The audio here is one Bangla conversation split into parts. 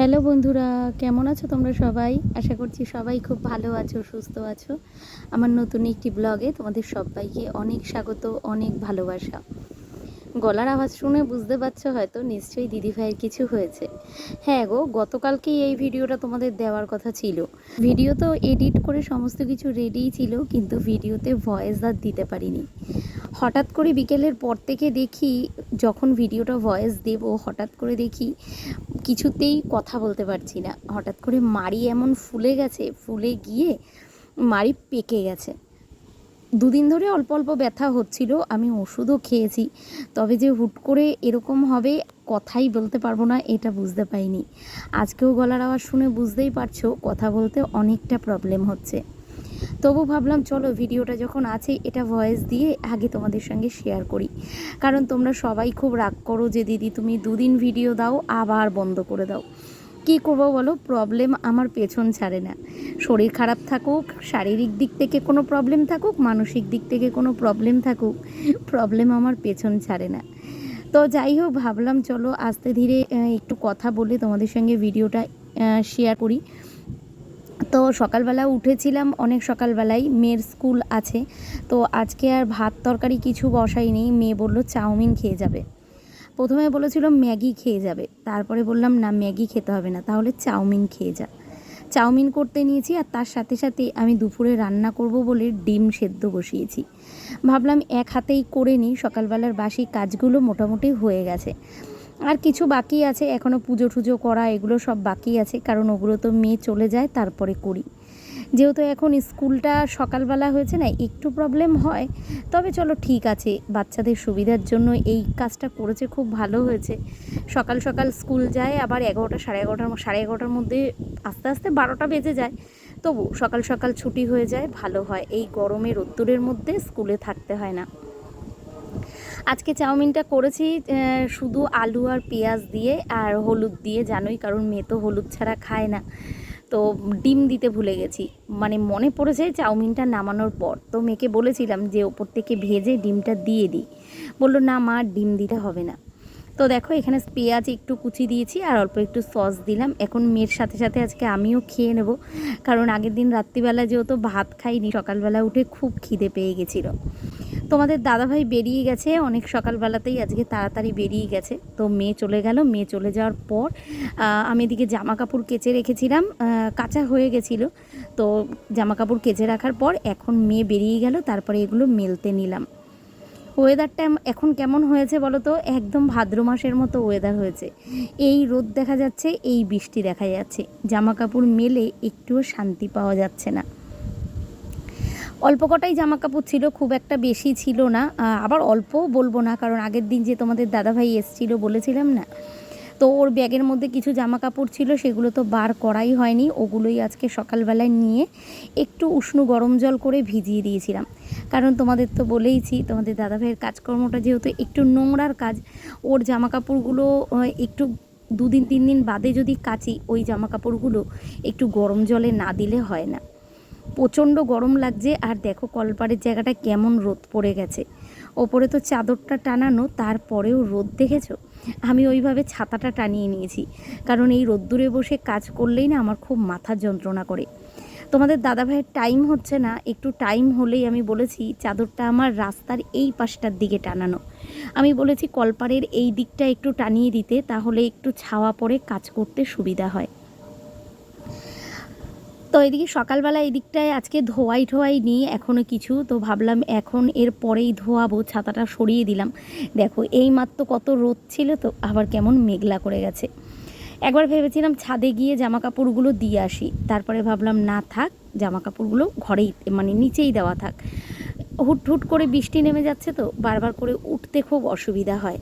হ্যালো বন্ধুরা, কেমন আছো তোমরা সবাই? আশা করছি সবাই খুব ভালো আছো, সুস্থ আছো। আমার নতুন একটি ব্লগে তোমাদের সবাইকে অনেক স্বাগত, অনেক ভালোবাসা। গলার আওয়াজ শুনে বুঝতে পারছ হয়তো নিশ্চয়ই দিদিভাইয়ের কিছু হয়েছে। হ্যাঁ গো, গতকালকেই এই ভিডিওটা তোমাদের দেওয়ার কথা ছিল। ভিডিও তো এডিট করে সমস্ত কিছু রেডিই ছিল, কিন্তু ভিডিওতে ভয়েস আর দিতে পারিনি। হঠাৎ করে বিকেলের পর থেকে দেখি, যখন ভিডিওটা ভয়েস দেব, হঠাৎ করে দেখি কিছুতেই কথা বলতে পারছি না। হঠাৎ করে মাড়ি এমন ফুলে গেছে, ফুলে গিয়ে মাড়ি পেকে গেছে। দুদিন ধরে অল্প অল্প ব্যথা হচ্ছিল, আমি ওষুধও খেয়েছি। তবে যে হুট করে এরকম হবে, কথাই বলতে পারব না, এটা বুঝতে পাইনি আজকেও গলার আওয়াজ শুনে বুঝতেই পারছ, কথা বলতে অনেকটা প্রবলেম হচ্ছে। তবু ভাবলাম, চলো ভিডিওটা যখন আছে, এটা ভয়েস দিয়ে আগে তোমাদের সঙ্গে শেয়ার করি। কারণ তোমরা সবাই খুব রাগ করো যে, দিদি, তুমি দুদিন ভিডিও দাও, আবার বন্ধ করে দাও। কি করব বলো? প্রবলেম আমার পেছন ছাড়ে না। শরীর খারাপ থাকুক, শারীরিক দিক থেকে কোনো প্রবলেম থাকুক, মানসিক দিক থেকে কোনো প্রবলেম থাকুক প্রবলেম আমার পেছন ছাড়ে না। তো যাই হোক, ভাবলাম চলো আস্তে ধীরে একটু কথা বলে তোমাদের সঙ্গে ভিডিওটা শেয়ার করি। তো সকালবেলা উঠেছিলাম, অনেক সকালবেলায়, মেয়ের স্কুল আছে। তো আজকে আর ভাত তরকারি কিছু বসাইনি মেয়ে বলল, চাউমিন খেয়ে যাবে। প্রথমে বলেছিল ম্যাগি খেয়ে যাবে। তারপরে বললাম, না, ম্যাগি খেতে হবে না, তাহলে চাউমিন খেয়ে যা। চাউমিন করতে নিয়েছি আর তার সাথে সাথে আমি দুপুরে রান্না করব বলে ডিম সেদ্ধ বসিয়েছি। ভাবলাম এক হাতেই করে নিই, সকালবেলার বাসি কাজগুলো মোটামুটি হয়ে গেছে। আর কিছু বাকি আছে এখনও পুজো টুজো করা, এগুলো সব বাকি আছে, কারণ ওগুলো তো মেয়ে চলে যায়, তারপরে করি। যেহেতু এখন স্কুলটা সকালবেলা হয়েছে না, একটু প্রবলেম হয়। তবে চলো ঠিক আছে, বাচ্চাদের সুবিধার জন্য এই কাজটা করেছে, খুব ভালো হয়েছে। সকাল সকাল স্কুল যায়, আবার এগারোটা, সাড়ে এগারোটার সাড়ে এগারোটার মধ্যে আস্তে আস্তে বারোটা বেজে যায়। তবু সকাল সকাল ছুটি হয়ে যায়, ভালো হয়। এই গরমে রোদ্দুরের মধ্যে স্কুলে থাকতে হয় না। আজকে চাউমিনটা করেছি শুধু আলু আর পেঁয়াজ দিয়ে আর হলুদ দিয়ে। জানোই কারণ মেয়ে তো হলুদ ছাড়া খায় না। তো ডিম দিতে ভুলে গেছি। মানে মনে পড়েছে চাউমিনটা নামানোর পর। তো মেয়েকে বলেছিলাম যে ওপর থেকে ভেজে ডিমটা দিয়ে দিই। বলল, না মা, ডিম দিতে হবে না। তো দেখো, এখানে পেঁয়াজ একটু কুচি দিয়েছি আর অল্প একটু সস দিলাম। এখন মেয়ের সাথে সাথে আজকে আমিও খেয়ে নেব। কারণ আগের দিন রাত্রিবেলা যেহেতু ভাত খাইনি, সকালবেলা উঠে খুব খিদে পেয়ে গেছিল। তোমাদের দাদাভাই বেরিয়ে গেছে। অনেক সকালবেলাতেই আজকে তাড়াতাড়ি বেরিয়ে গেছে। তো মেয়ে চলে গেল। মেয়ে চলে যাওয়ার পর আমি এদিকে জামা কাপড় কেচে রেখেছিলাম। কাঁচা হয়ে গেছিল। তো জামা কাপড় কেচে রাখার পর এখন মেয়ে বেরিয়ে গেল। তারপরে এগুলো মেলতে নিলাম। ওয়েদারটা এখন কেমন হয়েছে বলো তো? একদম ভাদ্র মাসের মতো ওয়েদার হয়েছে। এই রোদ দেখা যাচ্ছে, এই বৃষ্টি দেখা যাচ্ছে। জামা কাপড় মেলে একটুও শান্তি পাওয়া যাচ্ছে না। অল্প কটাই জামা কাপড় ছিল, খুব একটা বেশি ছিল না। আবার অল্পও বলব না, কারণ আগের দিন যে তোমাদের দাদাভাই এসছিল বলেছিলাম না? তো ওর ব্যাগের মধ্যে কিছু জামা কাপড় ছিল, সেগুলো তো বার করাই হয়নি। ওগুলোই আজকে সকালবেলায় নিয়ে একটু উষ্ণ গরম জল করে ভিজিয়ে দিয়েছিলাম। কারণ তোমাদের তো বলেইছি, তোমাদের দাদাভাইয়ের কাজকর্মটা যেহেতু একটু নোংরার কাজ, ওর জামা কাপড়গুলো একটু দুদিন, তিন দিন বাদে যদি কাচি, ওই জামা কাপড়গুলো একটু গরম জলে না দিলে হয় না। প্রচণ্ড গরম লাগছে আর দেখো কলপাড়ের জায়গাটা কেমন রোদ পড়ে গেছে। ওপরে তো চাদরটা টানানো, তারপরেও রোদ দেখেছ? আমি ওইভাবে ছাতাটা টানিয়ে নিয়েছি, কারণ এই রোদ্দুরে বসে কাজ করলেই না আমার খুব মাথা যন্ত্রণা করে। তোমাদের দাদাভাইয়ের টাইম হচ্ছে না, একটু টাইম হলেই আমি বলেছি চাদরটা আমার রাস্তার এই পাশটার দিকে টানানো। আমি বলেছি কলপাড়ের এই দিকটা একটু টানিয়ে দিতে, তাহলে একটু ছাওয়া পড়ে কাজ করতে সুবিধা হয়। তো এদিকে সকালবেলা এই দিকটায় আজকে ধোয়াই ঠোয়াই নিয়ে এখনও কিছু। তো ভাবলাম এখন এর পরেই ধোয়াবো, ছাতাটা সরিয়ে দিলাম। দেখো, এই মাত্র কত রোদ ছিল তো, আবার কেমন মেঘলা করে গেছে। একবার ভেবেছিলাম ছাদে গিয়ে জামা কাপড়গুলো দিয়ে আসি। তারপরে ভাবলাম, না থাক জামা কাপড়গুলো ঘরেই মানে নিচেই দেওয়া থাক। হুট হুট করে বৃষ্টি নেমে যাচ্ছে তো, বারবার করে উঠতে খুব অসুবিধা হয়।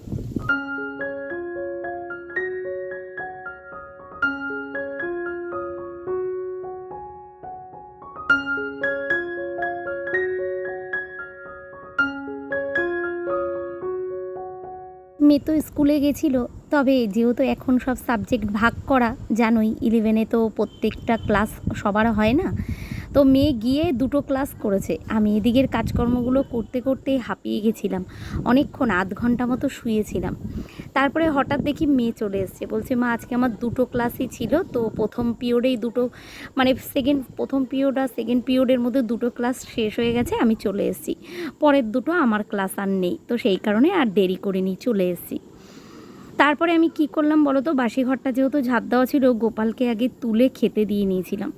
মেয়ে তো স্কুলে গেছিল, তবে যেহেতু এখন সব সাবজেক্ট ভাগ করা, জানোই ইলেভেনে তো প্রত্যেকটা ক্লাস সবার হয় না। তো মেয়ে গিয়ে দুটো ক্লাস করেছে। আমি এদিকের কাজকর্মগুলো করতে করতে হাঁপিয়ে গেছিলাম। অনেকক্ষণ, আধ ঘণ্টা মতো শুয়েছিলাম। তারপরে হঠাৎ দেখি মেয়ে চলে এসছে। বলছে, মা, আজকে আমার দুটো ক্লাসই ছিল, তো প্রথম পিরিয়ডেই দুটো মানে সেকেন্ড প্রথম পিরিয়ড আর সেকেন্ড পিরিয়ডের মধ্যে দুটো ক্লাস শেষ হয়ে গেছে, আমি চলে এসেছি। পরের দুটো আমার ক্লাস আর নেই। তো সেই কারণে আর দেরি করিনি চলে এসেছি। তারপরে আমি কি করলাম বলো তো বাসি ঘরটা যেহেতু ঝাঁপ দেওয়া ছিল, গোপালকে আগে তুলে খেতে দিয়ে নিয়েছিলাম।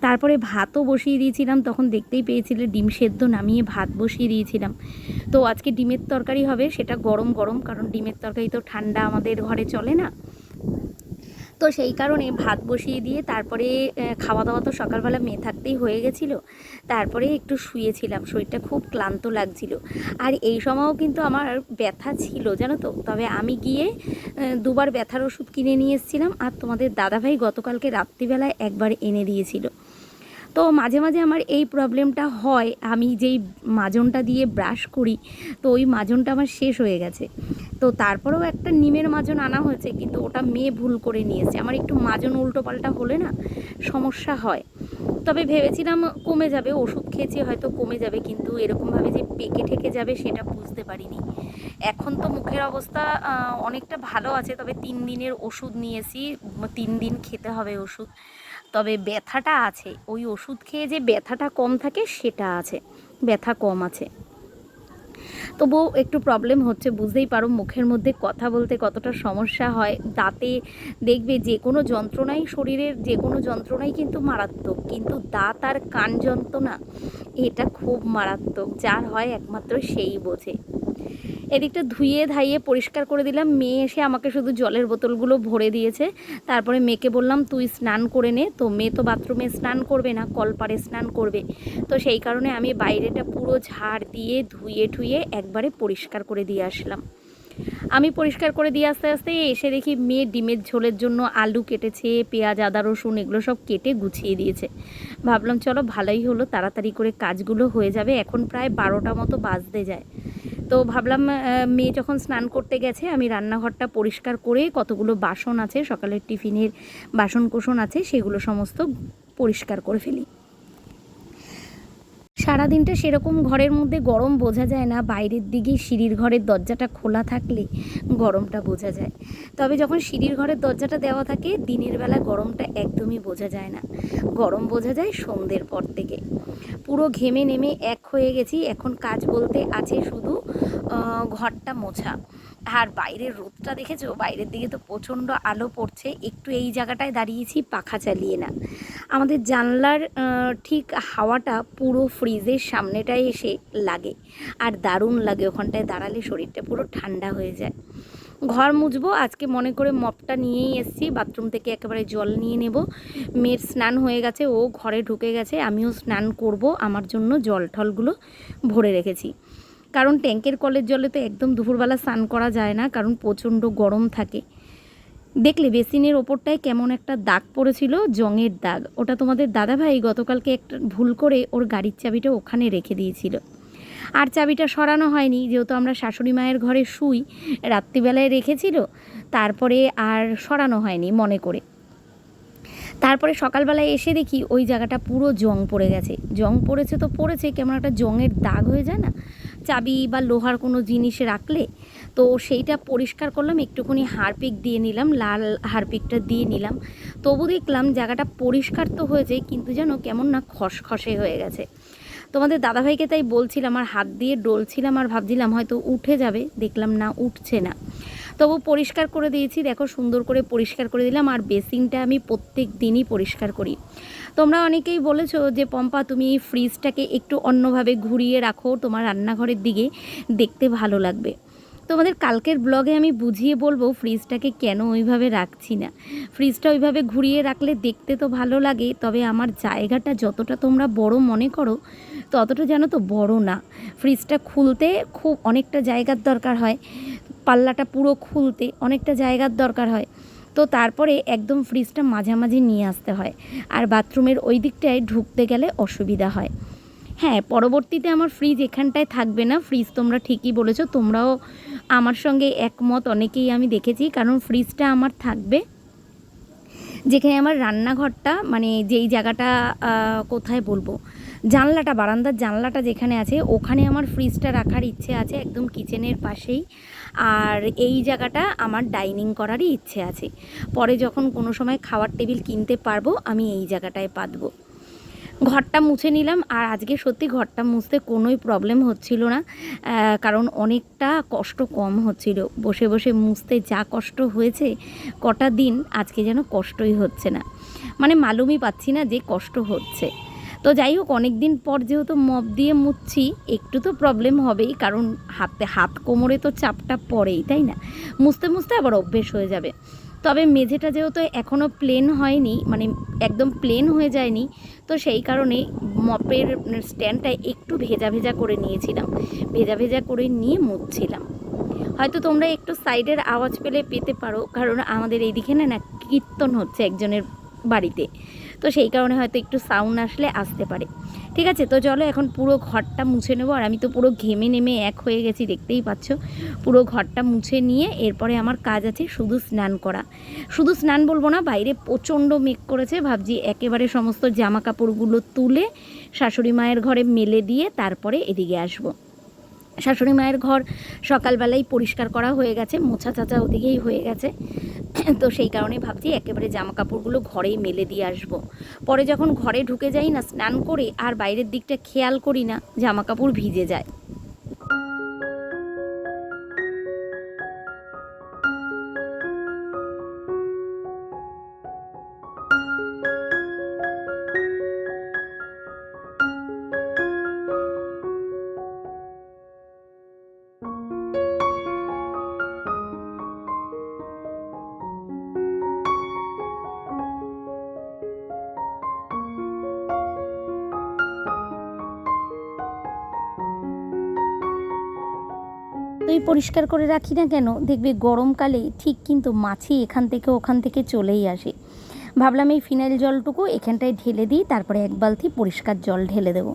তারপরে ভাতও বসিয়ে দিয়েছিলাম, তখন দেখতেই পেয়েছিলে ডিম সেদ্ধ নামিয়ে ভাত বসিয়ে দিয়েছিলাম। তো আজকে ডিমের তরকারি হবে, সেটা গরম গরম, কারণ ডিমের তরকারি তো ঠান্ডা আমাদের ঘরে চলে না। তো সেই কারণে ভাত বসিয়ে দিয়ে তারপরে খাওয়া দাওয়া তো সকালবেলা মেয়ে থাকতেই হয়ে গেছিল। তারপরে একটু শুয়েছিলাম, শরীরটা খুব ক্লান্ত লাগছিল। আর এই সময়ও কিন্তু আমার ব্যথা ছিল, জানো তো? তবে আমি গিয়ে দুবার ব্যথার ওষুধ কিনে নিয়ে এসেছিলাম। আর তোমাদের দাদাভাই গতকালকে রাত্রিবেলায় একবার এনে দিয়েছিল। তো মাঝে মাঝে আমার এই প্রবলেমটা হয়। আমি যেই মাজনটা দিয়ে ব্রাশ করি, তো ওই মাজনটা আমার শেষ হয়ে গেছে। তো তারপরেও একটা নিমের মাজন আনা হয়েছে, কিন্তু ওটা মেয়ে ভুল করে নিয়েছে। আমার একটু মাজন উল্টো পাল্টা হলে না সমস্যা হয়। তবে ভেবেছিলাম কমে যাবে, ওষুধ খেয়েছি হয়তো কমে যাবে, কিন্তু এরকমভাবে যে পেকে ঠেকে যাবে সেটা বুঝতে পারিনি। এখন তো মুখের অবস্থা অনেকটা ভালো আছে, তবে তিন দিনের ওষুধ নিয়েছি, তিন দিন খেতে হবে ওষুধ। তবে ব্যথাটা আছে। ওই ওষুধ খেয়ে যে ব্যথাটা কম থাকে, সেটা আছে। ব্যথা কম আছে। তবুও একটু প্রবলেম হচ্ছে, বুঝতেই পারো মুখের মধ্যে কথা বলতে কতটা সমস্যা হয়। দাঁতে দেখবে যে কোনো যন্ত্রণাই শরীরের যে কোনো যন্ত্রণাই কিন্তু মারাত্মক। কিন্তু দাঁত আর কান যন্ত্রণা, এটা খুব মারাত্মক। যার হয় একমাত্র সেই বোঝে। এদিকটা ধুয়ে ধাইয়ে পরিষ্কার করে দিলাম। মেয়ে এসে আমাকে শুধু জলের বোতলগুলো ভরে দিয়েছে। তারপরে মেয়েকে বললাম, তুই স্নান করে নে। তো মেয়ে তো বাথরুমে স্নান করবে না, কলপারে স্নান করবে। তো সেই কারণে আমি বাইরেটা পুরো ঝাড় দিয়ে ধুয়ে ঠুয়ে একবারে পরিষ্কার করে দিয়ে আসলাম। আমি পরিষ্কার করে দিয়ে আস্তে আস্তে এসে দেখি মেয়ে ডিমের ঝোলের জন্য আলু কেটেছে, পেঁয়াজ, আদা, রসুন এগুলো সব কেটে গুছিয়ে দিয়েছে। ভাবলাম, চলো ভালোই হলো, তাড়াতাড়ি করে কাজগুলো হয়ে যাবে। এখন প্রায় বারোটা মতো বাজতে যায়। তো ভাবলাম মেয়ে যখন স্নান করতে গেছে, আমি রান্নাঘরটা পরিষ্কার করে কতগুলো বাসন আছে, সকালের টিফিনের বাসন কোসন আছে, সেগুলো সমস্ত পরিষ্কার করে ফেলি। সারাদিনটা সেরকম ঘরের মধ্যে গরম বোঝা যায় না, বাইরের দিকে সিঁড়ির ঘরের দরজাটা খোলা থাকলে গরমটা বোঝা যায়। তবে যখন সিঁড়ির ঘরের দরজাটা দেওয়া থাকে, দিনের বেলা গরমটা একদমই বোঝা যায় না। গরম বোঝা যায় সন্ধ্যের পর থেকে। পুরো ঘেমে নেমে এক হয়ে গেছি। এখন কাজ বলতে আছে শুধু ঘরটা মোছা। আর বাইরের রোদটা দেখেছ? বাইরের দিকে তো প্রচণ্ড আলো পড়ছে। একটু এই জায়গাটায় দাঁড়িয়েছি, পাখা চালিয়ে না। আমাদের জানলার ঠিক হাওয়াটা পুরো ফ্রিজের সামনেটায় এসে লাগে। আর দারুণ লাগে ওখানটায় দাঁড়ালে শরীরটা পুরো ঠান্ডা হয়ে যায়। ঘর মুছবো, আজকে মনে করে মপটা নিয়েই এসেছি। বাথরুম থেকে একেবারে জল নিয়ে নেব। মেয়ের স্নান হয়ে গেছে, ও ঘরে ঢুকে গেছে, আমিও স্নান করব। আমার জন্য জল ঠলগুলো ভরে রেখেছি। কারণ ট্যাঙ্কের কলের জলে তো একদম দুপুরবেলা স্নান করা যায় না, কারণ প্রচণ্ড গরম থাকে। দেখলে বেসিনের ওপরটায় কেমন একটা দাগ পড়েছিল, জঙের দাগ। ওটা তোমাদের দাদাভাই গতকালকে একটা ভুল করে ওর গাড়ির চাবিটা ওখানে রেখে দিয়েছিল। আর চাবিটা সরানো হয়নি, যেহেতু আমরা শাশুড়ি মায়ের ঘরে শুই, রাত্রিবেলায় রেখেছিল, তারপরে আর সরানো হয়নি মনে করে। তারপরে সকালবেলায় এসে দেখি ওই জায়গাটা পুরো জং পড়ে গেছে। জং পড়েছে তো পড়েছে, কেমন একটা জংয়ের দাগ হয়ে যায় না? চাবি বা লোহার কোনো জিনিস রাখলে তো সেইটা পরিষ্কার করলাম, একটুখানি হারপিক দিয়ে নিলাম, লাল হারপিকটা দিয়ে নিলাম। তবু দেখলাম জায়গাটা পরিষ্কার তো হয়েছে, কিন্তু যেন কেমন না খসখসে হয়ে গেছে। তোমাদের দাদাভাইকে তাই বলছিলাম, আর হাত দিয়ে ডলছিলাম আর ভাবছিলাম হয়তো উঠে যাবে, দেখলাম না উঠছে না। তবু পরিষ্কার করে দিয়েছি। দেখো সুন্দর করে পরিষ্কার করে দিলাম আর বেসিনটা আমি প্রত্যেক দিনই পরিষ্কার করি। তোমরা অনেকেই বলেছ যে, পম্পা, তুমি ফ্রিজটাকে একটু অন্যভাবে ঘুরিয়ে রাখো, তোমার রান্নাঘরের দিকে দেখতে ভালো লাগবে। তোমাদের কালকের ব্লগে আমি বুঝিয়ে বলব ফ্রিজটাকে কেন ওইভাবে রাখছি না। ফ্রিজটা ওইভাবে ঘুরিয়ে রাখলে দেখতে তো ভালো লাগে, তবে আমার জায়গাটা যতটা তোমরা বড় মনে করো, ততটা যেন তো বড় না। ফ্রিজটা খুলতে খুব অনেকটা জায়গার দরকার হয়। পাল্লাটা পুরো খুলতে অনেকটা জায়গার দরকার হয়। তো তারপরে একদম ফ্রিজটা মাঝামাঝি নিয়ে আসতে হয়। আর বাথরুমের ওই দিকটায় ঢুকতে গেলে অসুবিধা হয়। হ্যাঁ পরবর্তীতে আমার ফ্রিজ এখানটায় থাকবে না। ফ্রিজ তোমরা ঠিকই বলেছ। তোমরাও আমার সঙ্গে একমত। অনেকেই আমি দেখেছি। কারণ ফ্রিজটা আমার থাকবে। যেখানে আমার রান্নাঘরটা মানে যেই জায়গাটা কোথায় বলব? জানলাটা, বারান্দার জানলাটা যেখানে আছে, ওখানে আমার ফ্রিজটা রাখার ইচ্ছে আছে। একদম কিচেনের পাশেই। আর এই জায়গাটা আমার ডাইনিং করারই ইচ্ছে আছে। পরে যখন কোনো সময় খাওয়ার টেবিল কিনতে পারব, আমি এই জায়গাটায় পাতবো। ঘরটা মুছে নিলাম, আর আজকে সত্যি ঘরটা মুছতে কোনোই প্রবলেম হচ্ছিল না কারণ অনেকটা কষ্ট কম হচ্ছিল। বসে বসে মুছতে যা কষ্ট হয়েছে, কটা দিন আজকে যেন কষ্টই হচ্ছে না। মানে মালুমই পাচ্ছি না যে কষ্ট হচ্ছে। তো যাই হোক অনেক দিন পর যেহেতু মপ দিয়ে মুছছি একটু তো প্রবলেম হবেই, কারণ হাতে হাত কোমরে তো চাপটা পড়েই, তাই না? মুছতে মুছতে আবার অভ্যেস হয়ে যাবে। তবে মেঝেটা যেহেতু এখনও প্লেন হয়নি মানে একদম প্লেন হয়ে যায়নি, তো সেই কারণে মপের স্ট্যান্ডটা একটু ভেজা ভেজা করে নিয়েছিলাম। ভেজা ভেজা করে নিয়ে মুছছিলাম। হয়তো তোমরা একটু সাইডের আওয়াজ পেলে পেতে পারো, কারণ আমাদের এইদিকে না না কীর্তন হচ্ছে একজনের বাড়িতে। তো সেই কারণে হয়তো একটু সাউন্ড আসলে আসতে পারে। ঠিক আছে? তো চলো এখন পুরো ঘরটা মুছে নেব। আর আমি তো পুরো ঘেমে নেমে এক হয়ে গেছি, দেখতেই পাচ্ছ। পুরো ঘরটা মুছে নিয়ে এরপরে আমার কাজ আছে শুধু স্নান করা। শুধু স্নান বলব না, বাইরে প্রচণ্ড মেঘ করেছে। ভাবছি একেবারে সমস্ত জামা কাপড়গুলো তুলে শাশুড়ি মায়ের ঘরে মেলে দিয়ে তারপরে এদিকে আসব। শাশুড়ি মায়ের ঘর সকালবেলাই পরিষ্কার করা হয়ে গেছে, মোছা চাচা ওদিকেই হয়ে গেছে তো সেই কারণে ভাবছি একেবারে জামা কাপড়গুলো ঘরেই মেলে দিয়ে আসব। পরে যখন ঘরে ঢুকে যাই না, স্নান করে আর বাইরের দিকটা খেয়াল করি না জামা কাপড় ভিজে যায় তুই পরিষ্কার করে রাখি না কেন? দেখবে গরমকালে ঠিক কিন্তু মাছি এখান থেকে ওখান থেকে চলেই আসে। ভাবলাম এই ফিনাইল জলটুকু এখানটায় ঢেলে দিই, তারপরে এক বালতি পরিষ্কার জল ঢেলে দেবো।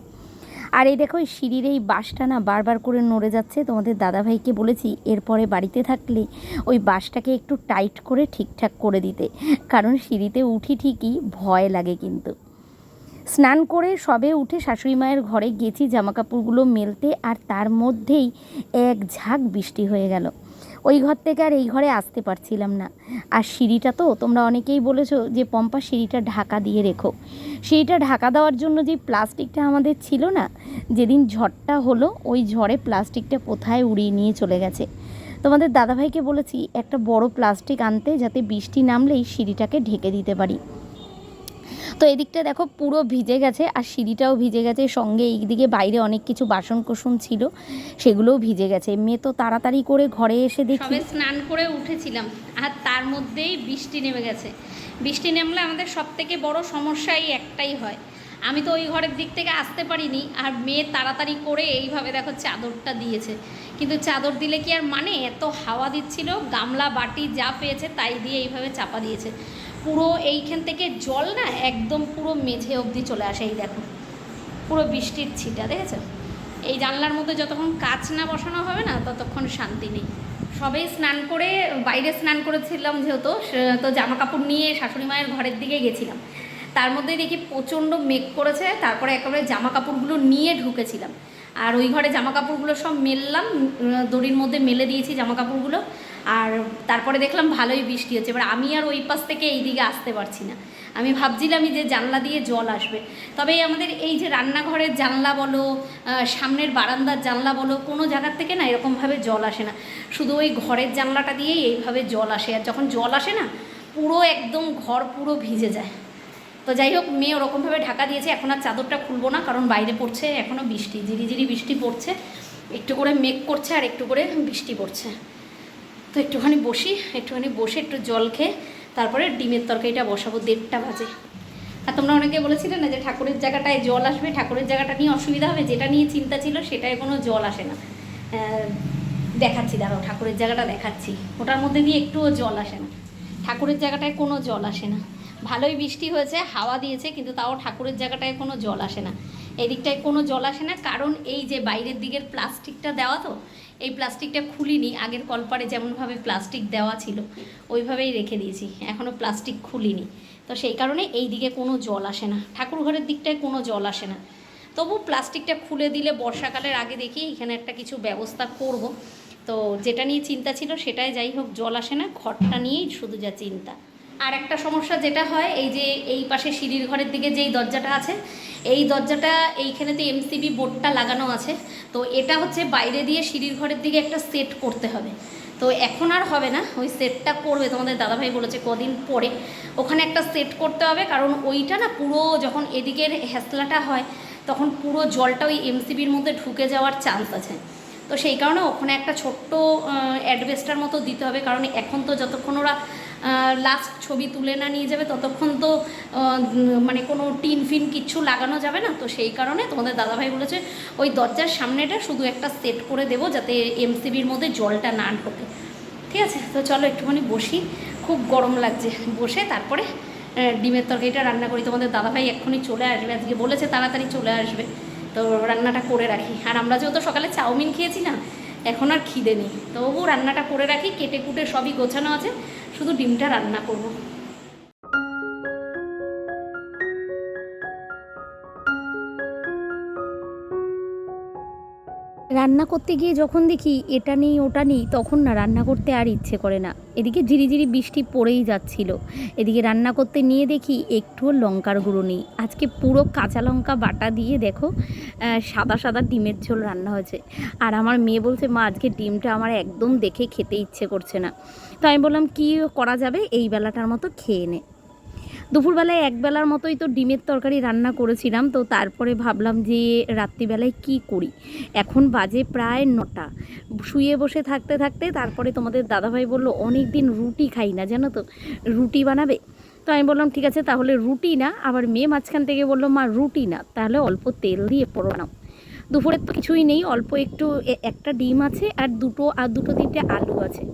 আর এই দেখো, এই সিঁড়ির এই বাঁশটা না বারবার করে নড়ে যাচ্ছে। তোমাদের দাদাভাইকে বলেছি, এরপরে বাড়িতে থাকলে ওই বাঁশটাকে একটু টাইট করে ঠিকঠাক করে দিতে। কারণ সিঁড়িতে উঠি ঠিকই ভয় লাগে কিন্তু। স্নান করে সবে উঠে শাশুড়ি মায়ের ঘরে গেছি, জামাকাপড়গুলো মেলতে আর তার মধ্যেই এক ঝাঁক বৃষ্টি হয়ে গেল। ওই ঘর থেকে আর এই ঘরে আসতে পারছিলাম না। আর সিঁড়িটা তো, তোমরা অনেকেই বলেছ যে পম্পা সিঁড়িটা ঢাকা দিয়ে রেখো। সিঁড়িটা ঢাকা দেওয়ার জন্য যে প্লাস্টিকটা আমাদের ছিল না, যেদিন ঝড়টা হলো ওই ঝড়ে প্লাস্টিকটা কোথায় উড়িয়ে নিয়ে চলে গেছে। তোমাদের দাদাভাইকে বলেছি, একটা বড় প্লাস্টিক আনতে যাতে বৃষ্টি নামলেই সিঁড়িটাকে ঢেকে দিতে পারি। তো এদিকটা দেখো পুরো ভিজে গেছে আর সিঁড়িটাও ভিজে গেছে, সঙ্গে এইদিকে বাইরে অনেক কিছু বাসন কোসন ছিল, সেগুলোও ভিজে গেছে। মেয়ে তো তাড়াতাড়ি করে ঘরে এসে দেখি। স্নান করে উঠেছিলাম আর তার মধ্যেই বৃষ্টি নেমে গেছে। বৃষ্টি নেমলে আমাদের সব থেকে বড় সমস্যা এই একটাই হয়। আমি তো ওই ঘরের দিক থেকে আসতে পারিনি আর মেয়ে তাড়াতাড়ি করে এইভাবে দেখো চাদরটা দিয়েছে। কিন্তু চাদর দিলে কি আর মানে? এত হাওয়া দিচ্ছিল, গামলা, বাটি যা পেয়েছে তাই দিয়ে এইভাবে চাপা দিয়েছে। পুরো এইখান থেকে জল না একদম পুরো মেঝে অবধি চলে আসে, এই দেখো। পুরো বৃষ্টির ছিটা, দেখেছ? এই জানলার মধ্যে যতক্ষণ কাচ না বসানো হবে না, ততক্ষণ শান্তি নেই। সবেই স্নান করে, বাইরে স্নান করেছিলাম যেহেতু তো জামা কাপড় নিয়ে শাশুড়ি মায়ের ঘরের দিকে গেছিলাম। তার মধ্যে দেখি প্রচণ্ড মেঘ করেছে, তারপরে একেবারে জামা কাপড়গুলো নিয়ে ঢুকেছিলাম। আর ওই ঘরে জামা কাপড়গুলো সব মেললাম দড়ির মধ্যে মেলে দিয়েছি জামা কাপড়গুলো আর তারপরে দেখলাম ভালোই বৃষ্টি হচ্ছে। এবার আমি আর ওই পাশ থেকে এই দিকে আসতে পারছি না। আমি ভাবছিলামই যে জানলা দিয়ে জল আসবে। তবে আমাদের এই যে রান্নাঘরের জানলা বলো সামনের বারান্দার জানলা বলো, কোনো জায়গার থেকে না এরকমভাবে জল আসে না। শুধু ওই ঘরের জানলাটা দিয়েই এইভাবে জল আসে। আর যখন জল আসে না, পুরো একদম ঘর পুরো ভিজে যায়। তো যাই হোক, মেয়ে ওরকমভাবে ঢাকা দিয়েছে। এখন আর চাদরটা খুলবো না, কারণ বাইরে পড়ছে এখনও বৃষ্টি। ঝিরি ঝিরি বৃষ্টি পড়ছে। একটু করে মেঘ করছে আর একটু করে বৃষ্টি পড়ছে। তো একটুখানি বসি, একটুখানি বসে একটু জল খেয়ে তারপরে ডিমের তরকারিটা বসাবো, দেড়টা বাজে। আর তোমরা অনেকে বলেছিলে না যে ঠাকুরের জায়গাটায় জল আসবে, ঠাকুরের জায়গাটা নিয়ে অসুবিধা হবে, যেটা নিয়ে চিন্তা ছিল সেটায় কোনো জল আসে না। দেখাচ্ছি, দাঁড়াও, ঠাকুরের জায়গাটা দেখাচ্ছি। ওটার মধ্যে দিয়ে একটুও জল আসে না। ঠাকুরের জায়গাটায় কোনো জল আসে না। ভালোই বৃষ্টি হয়েছে, হাওয়া দিয়েছে, কিন্তু তাও ঠাকুরের জায়গাটায় কোনো জল আসে না। এদিকটায় কোনো জল আসে না, কারণ এই যে বাইরের দিকের প্লাস্টিকটা দেওয়া তো এই প্লাস্টিকটা খুলিনি, আগের কলপারে যেমনভাবে প্লাস্টিক দেওয়া ছিল, ওইভাবেই রেখে দিয়েছি এখনও প্লাস্টিক খুলিনি। তো সেই কারণে এই দিকে কোনো জল আসে না ঠাকুর ঘরের দিকটায় কোনো জল আসে না। তবু প্লাস্টিকটা খুলে দিলে বর্ষাকালের আগে দেখি এখানে একটা কিছু ব্যবস্থা করব। তো যেটা নিয়ে চিন্তা ছিল সেটাই যাই হোক, জল আসে না, ঘরটা নিয়েই শুধু যা চিন্তা। আর একটা সমস্যা যেটা হয়, এই যে এই পাশে সিঁড়ির ঘরের দিকে যেই দরজাটা আছে, এই দরজাটা এইখানেতে এমসিবি বোর্ডটা লাগানো আছে। তো এটা হচ্ছে বাইরে দিয়ে সিঁড়ির ঘরের দিকে একটা সেট করতে হবে। তো এখন আর হবে না, ওই সেটটা করবে, তোমাদের দাদাভাই বলেছে কদিন পরে। ওখানে একটা সেট করতে হবে, কারণ ওইটা না পুরো যখন এদিকের হ্যাসলাটা হয়, তখন পুরো জলটা ওই এমসিবির মধ্যে ঢুকে যাওয়ার চান্স আছে। তো সেই কারণে ওখানে একটা ছোট্ট অ্যাডভেস্টার মতো দিতে হবে, কারণ এখন তো যতক্ষণ ওরা লাস্ট ছবি তুলে না নিয়ে যাবে, ততক্ষণ তো মানে কোনো টিন ফিন কিচ্ছু লাগানো যাবে না। তো সেই কারণে তোমাদের দাদাভাই বলেছে, ওই দরজার সামনেটা শুধু একটা সেট করে দেবো যাতে এমসিবির মধ্যে জলটা না ঢোকে। ঠিক আছে, তো চলো একটুখানি বসি। খুব গরম লাগছে। বসে তারপরে ডিমের তরকারিটা রান্না করি। তোমাদের দাদাভাই এক্ষুনি চলে আসবে। আজকে বলেছে তাড়াতাড়ি চলে আসবে। তো রান্নাটা করে রাখি। আর আমরা যেহেতু সকালে চাউমিন খেয়েছি না এখন আর খিদে নেই। তবু রান্নাটা করে রাখি, কেটে কুটে সবই গোছানো আছে, শুধু ডিমটা রান্না করব। রান্না করতে গিয়ে যখন দেখি এটা নেই, ওটা নেই, তখন না রান্না করতে আর ইচ্ছে করে না। এদিকে ঝিরিঝিরি বৃষ্টি পড়েই যাচ্ছিল। এদিকে রান্না করতে নিয়ে দেখি একটুও লঙ্কার গুঁড়ো নেই। আজকে পুরো কাঁচা লঙ্কা বাটা দিয়ে দেখো সাদা সাদা ডিমের ঝোল রান্না হয়েছে। আর আমার মেয়ে বলছে, মা, আজকে ডিমটা আমার একদম দেখে খেতে ইচ্ছে করছে না। তো আমি বললাম, কি করা যাবে? এই বেলাটার মতো খেয়ে নে। দুপুরবেলায় একবেলার মতোই তো ডিমের তরকারি রান্না করেছিলাম, তো তারপরে ভাবলাম যে রাত্রিবেলায় কি করি? এখন বাজে প্রায় নটা। শুয়ে বসে থাকতে থাকতে তারপরে তোমাদের দাদাভাই বলল অনেক দিন রুটি খাই না, জানো তো? রুটি বানাবে? তো আমি বললাম, ঠিক আছে, তাহলে রুটি না। আবার মেয়ে মাঝখান থেকে বলল, মা, রুটি না, তাহলে অল্প তেল দিয়ে পড়ো নাও দুপুরে তো কিছুই নেই, অল্প একটু একটা ডিম আছে আর দুটো আর দুটো তিনটে আলু আছে।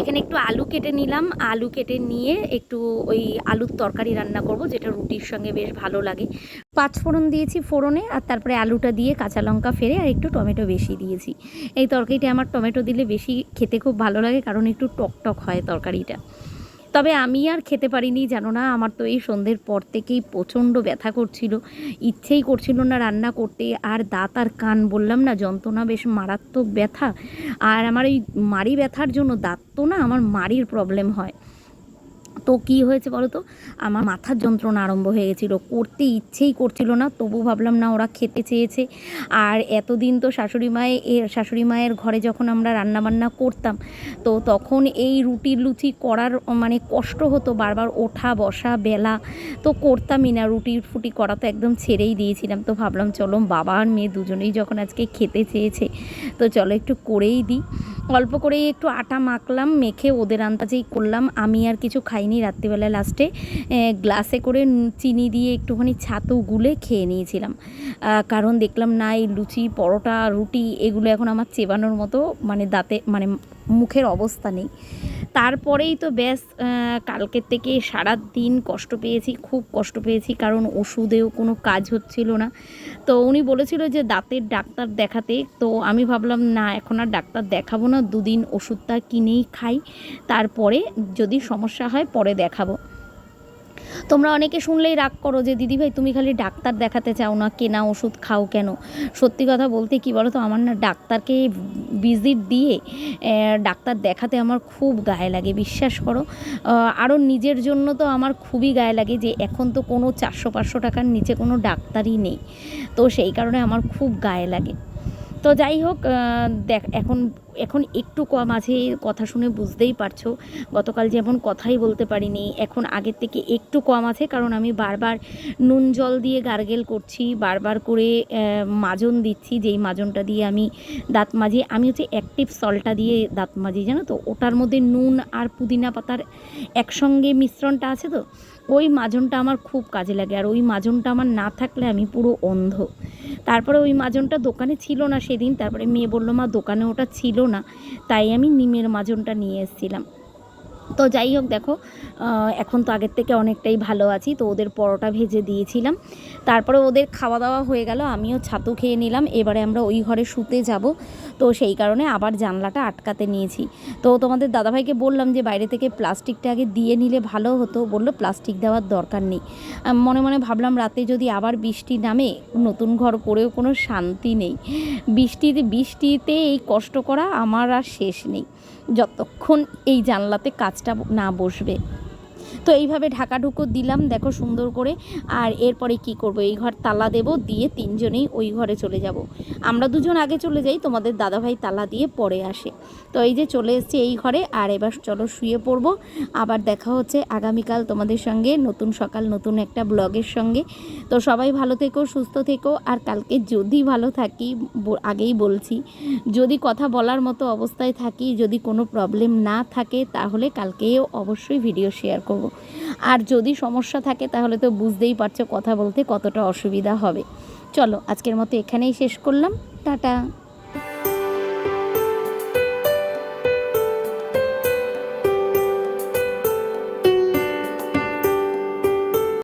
এখানে একটু আলু কেটে নিলাম। আলু কেটে নিয়ে একটু ওই আলুর তরকারি রান্না করব, যেটা রুটির সঙ্গে বেশ ভালো লাগে। পাঁচ ফোড়ন দিয়েছি ফোড়নে, আর তারপরে আলুটা দিয়ে কাঁচা লঙ্কা ফেরে আর একটু টমেটো বেশি দিয়েছি। এই তরকারিটা আমার টমেটো দিলে বেশি খেতে খুব ভালো লাগে, কারণ একটু টক টক হয় তরকারিটা। তবে আমি আর খেতে পারিনি, জানো না? আমার তো এই সন্ধ্যের পর থেকেই প্রচণ্ড ব্যথা করছিল। ইচ্ছেই করছিল না রান্না করতে। আর দাঁত আর কান, বললাম না, যন্ত্রণা বেশ মারাত্মক ব্যথা। আর আমার এই মাড়ি ব্যথার জন্য দাঁত তো না, আমার মাড়ির প্রবলেম হয়। তো কি হয়েছে বলো তো? আমার মাথার যন্ত্রণা আরম্ভ হয়ে গেছিল। করতে ইচ্ছেই করছিল না, তবু ভাবলাম না ওরা খেতে চেয়েছে। আর এতদিন তো শাশুড়ি মায়ে শাশুড়ি মায়ের ঘরে যখন আমরা রান্নাবান্না করতাম, তো তখন এই রুটি লুচি করার মানে কষ্ট হতো বারবার ওঠা, বসা, বেলা, তো করতামই না। রুটি ফুটি করা তো একদম ছেড়েই দিয়েছিলাম। তো ভাবলাম, চলো বাবা আর মেয়ে দুজনেই যখন আজকে খেতে চেয়েছে, তো চলো একটু করেই দিই। অল্প করেই একটু আটা মাখলাম, মেখে ওদের আন্দাজেই করলাম। আমি আর কিছু খাইনি রাত্রিবেলা লাস্টে। গ্লাসে করে চিনি দিয়ে একটুখানি ছাতু গুলে খেয়ে নিয়েছিলাম। কারণ দেখলাম না, এই লুচি, পরোটা, রুটি, এগুলো এখন আমার চেবানোর মতো মানে দাঁতে মানে মুখের অবস্থা নেই। তারপরেই তো ব্যাস কালকের থেকে সারা দিন কষ্ট পেয়েছি, খুব কষ্ট পেয়েছি, কারণ ওষুধেও কোনো কাজ হচ্ছিল না। তো উনি বলেছিল যে দাঁতের ডাক্তার দেখাতে, তো আমি ভাবলাম, না, এখন আর ডাক্তার দেখাবো না, দুদিন ওষুধটা কিনেই খাই, তারপরে যদি সমস্যা হয় পরে দেখাবো। তোমরা অনেকে শুনলেই রাগ করো যে দিদিভাই তুমি খালি ডাক্তার দেখাতে চাও না, কেনা ওষুধ খাও কেন? সত্যি কথা বলতে কি বলো তো আমার না ডাক্তারকে ভিজিট দিয়ে ডাক্তার দেখাতে আমার খুব গায়ে লাগে, বিশ্বাস করো। আরও নিজের জন্য তো আমার খুবই গায়ে লাগে যে, এখন তো কোনো চারশো পাঁচশো টাকার নিচে কোনো ডাক্তারই নেই। তো সেই কারণে আমার খুব গায়ে লাগে। তো যাই হোক দেখ, এখন এখন একটু কম আছে কথা শুনে বুঝতেই পারছ। গতকাল যেমন কথাই বলতে পারিনি, এখন আগের থেকে একটু কম আছে, কারণ আমি বারবার নুন জল দিয়ে গার্গেল করছি, বারবার করে মাজন দিচ্ছি, যেই মাজনটা দিয়ে আমি দাঁত মাজি। আমি হচ্ছে অ্যাক্টিভ সলটা দিয়ে দাঁত মাজি, জানো তো? ওটার মধ্যে নুন আর পুদিনা পাতার একসঙ্গে মিশ্রণটা আছে তো? ওই মাজনটা আমার খুব কাজে লাগে, আর ওই মাজনটা আমার না থাকলে আমি পুরো অন্ধ। তারপরে ওই মাজনটা দোকানে ছিল না সেদিন, তারপরে মেয়ে বলল, মা, দোকানে ওটা ছিল না। তাই আমি নিমের মাজনটা নিয়ে এসেছিলাম। তো যাই হোক দেখো এখন তো আগের থেকে অনেকটাই ভালো আছি, তো ওদের পরোটা ভেজে দিয়েছিলাম। তারপরে ওদের খাওয়া দাওয়া হয়ে গেল, আমিও ছাতু খেয়ে নিলাম, এবারে আমরা ওই ঘরে শুতে যাব। তো সেই কারণে আবার জানলাটা আটকাতে নিয়েছি। তো তোমাদের দাদাভাইকে বললাম যে বাইরে থেকে প্লাস্টিকটা আগে দিয়ে নিলে ভালো হতো, বলল প্লাস্টিক দেওয়ার দরকার নেই। মনে মনে ভাবলাম রাতে যদি আবার বৃষ্টি নামে, নতুন ঘর করেও কোনো শান্তি নেই। বৃষ্টিতে বৃষ্টিতে এই কষ্ট করা আমার আর শেষ নেই। যতক্ষণ এই জানলাতে কাজটা না বসবে। তো এইভাবে ঢাকা ঢুকো দিলাম, দেখো সুন্দর করে। আর এরপরে কি করব? এই ঘর তালা দেব, দিয়ে তিনজনেই ওই ঘরে চলে যাব। আমরা দুজন আগে চলে যাই, তোমাদের দাদাভাই তালা দিয়ে পরে আসে। তো এই যে চলে এসেছি এই ঘরে, আর এবার চলো শুয়ে পড়ব। আবার দেখা হচ্ছে আগামীকাল তোমাদের সঙ্গে, নতুন সকাল, নতুন একটা ব্লগের সঙ্গে। তো সবাই ভালো থেকো, সুস্থ থেকো, আর কালকে যদি ভালো থাকি আগেই বলছি, যদি কথা বলার মতো অবস্থায় থাকি, যদি কোনো প্রবলেম না থাকে, তাহলে কালকেও অবশ্যই ভিডিও শেয়ার করব। আর যদি সমস্যা থাকে তাহলে তো বুঝতেই পারছ কথা বলতে কতটা অসুবিধা হবে। চলো, আজকের মতো এখানেই শেষ করলাম। টাটা।